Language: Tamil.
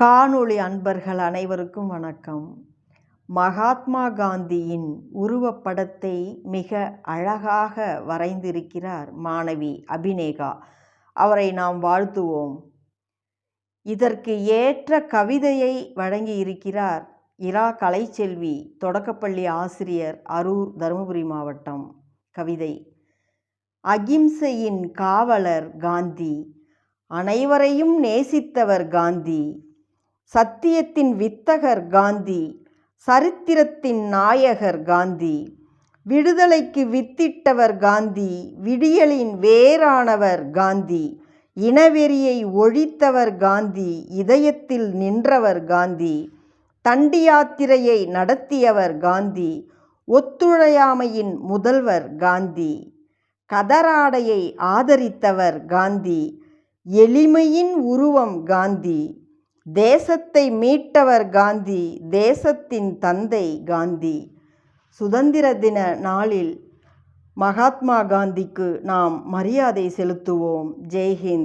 காணொளி அன்பர்கள் அனைவருக்கும் வணக்கம். மகாத்மா காந்தியின் உருவப்படத்தை மிக அழகாக வரைந்திருக்கிறார் மாணவி அபிநேகா. அவரை நாம் வாழ்த்துவோம். இதற்கு ஏற்ற கவிதையை வழங்கியிருக்கிறார் இரா கலைச்செல்வி தொடக்கப்பள்ளி ஆசிரியர் அரூர் தருமபுரி மாவட்டம். கவிதை. அகிம்சையின் காவலர் காந்தி. அனைவரையும் நேசித்தவர் காந்தி. சத்தியத்தின் வித்தகர் காந்தி சரித்திரத்தின் நாயகர் காந்தி விடுதலைக்கு வித்திட்டவர் காந்தி விடியலின் வேரானவர் காந்தி இனவெறியை ஒழித்தவர் காந்தி இதயத்தில் நின்றவர் காந்தி தண்டி யாத்திரையை நடத்தியவர் காந்தி ஒத்துழையாமையின் முதல்வர் காந்தி கதராடையை ஆதரித்தவர் காந்தி எளிமையின் உருவம் காந்தி தேசத்தை மீட்டவர் காந்தி தேசத்தின் தந்தை காந்தி. சுதந்திர தின நாளில் மகாத்மா காந்திக்கு நாம் மரியாதை செலுத்துவோம். ஜெய்ஹிந்த்.